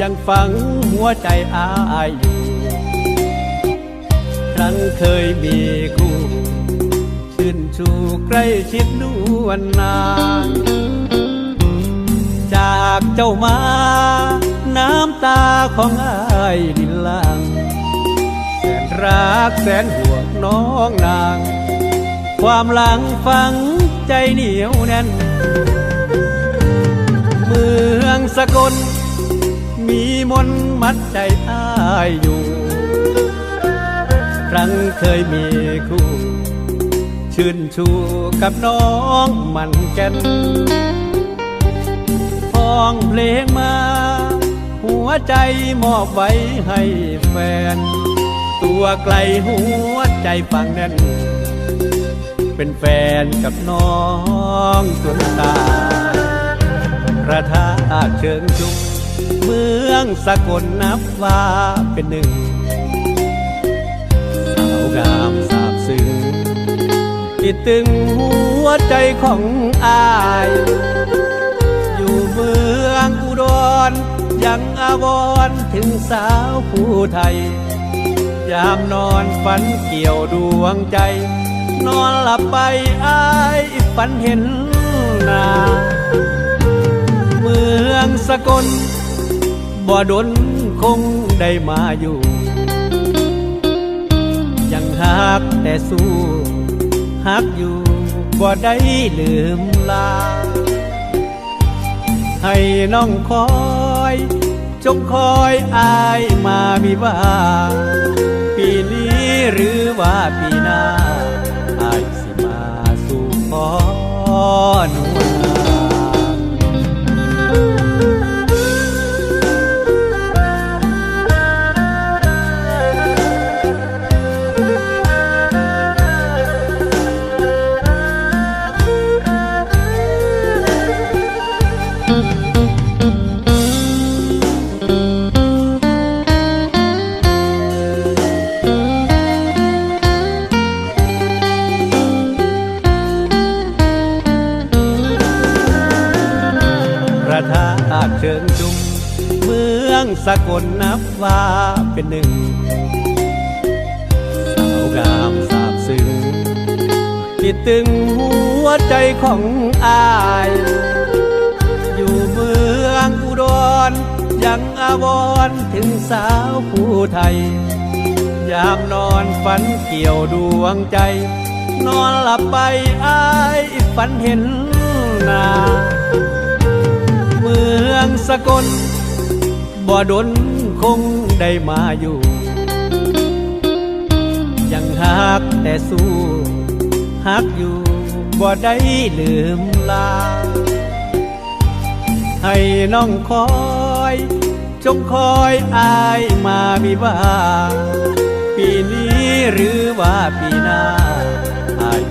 ยังฝังหัวใจอายอยู่ ครั้งเคยมีคู่ชื่นชูใกล้ชิดนวลนางจากเจ้ามา น้ำตาของอายดินลางแสนรักแสนห่วงน้องนาง ความหลังฝังใจเหนียวแน่น เมืองสกล มีมนต์มัดใจอ้ายอยู่ ครั้งเคยมีคู่ ชื่นชูกับน้องมันแกันพ้องเพลงมา หัวใจมอบไว้ให้แฟน ตัวไกลหัวใจฟังแน่น เป็นแฟนกับน้องจนตายพระธาตุเชิงชุม เมืองสกลนับว่าเป็นหนึ่ง สาวงามสาบซึ้งคิดตึงหัวใจของอาย อยู่เมืองอุดรยังอาวรถึงสาวผู้ไทย ยามนอนฝันเกี่ยวดวงใจ นอนหลับไปอายฝันเห็นนาเมืองสกล บ่ดนคงได้มาอยู่ ยังหักแต่สู้หักอยู่บ่ได้ลืมลา ให้น้องคอยจงคอยอายมามีว่าปีนี้หรือว่าปีหน้า ระธาตุเชิงจุม เมืองสกลนับว่าเป็นหนึ่ง สาวงามสาบซึ้งคิดตึงหัวใจของอาย อยู่เมืองอุดรยังอาวรถึงสาวผู้ไทย ยามนอนฝันเกี่ยวดวงใจ นอนหลับไปอายฝันเห็นหนา สกล บ่ดนคงได้มาอยู่ ยังหักแต่สู้หักอยู่บ่ได้ลืมลา ให้น้องคอยจงคอยอายมามีว่าปีนี้หรือว่าปีหน้าอาย